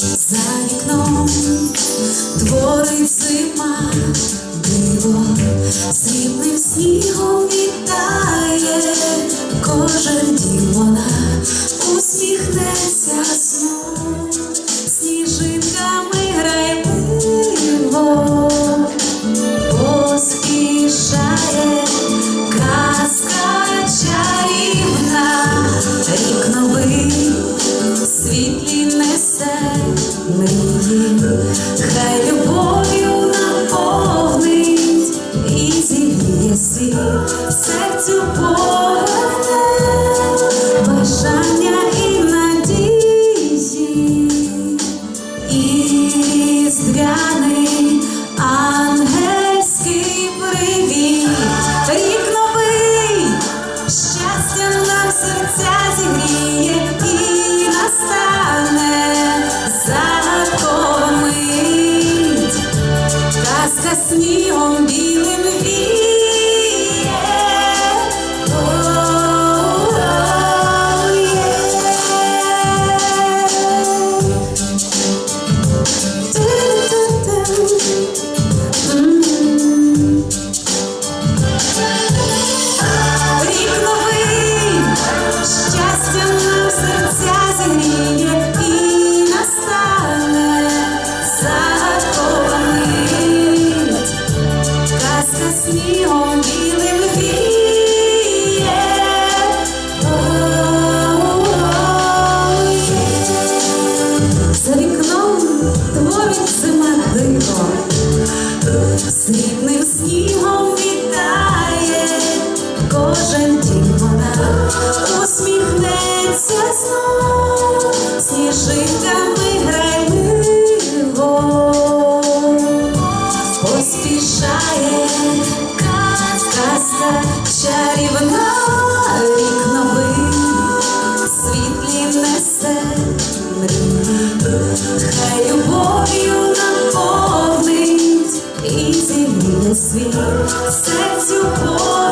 за вікном творить зима, диво. Срібним снігом вітає, кожен дім. Вона усміхнеться серцю поверне бажання і кожен вона усміхнеться знов, сніжинками грайливо поспішає казка чарівна, рік новий, світлі несе хай любов'ю наповнить і зігріє світ. Серцю.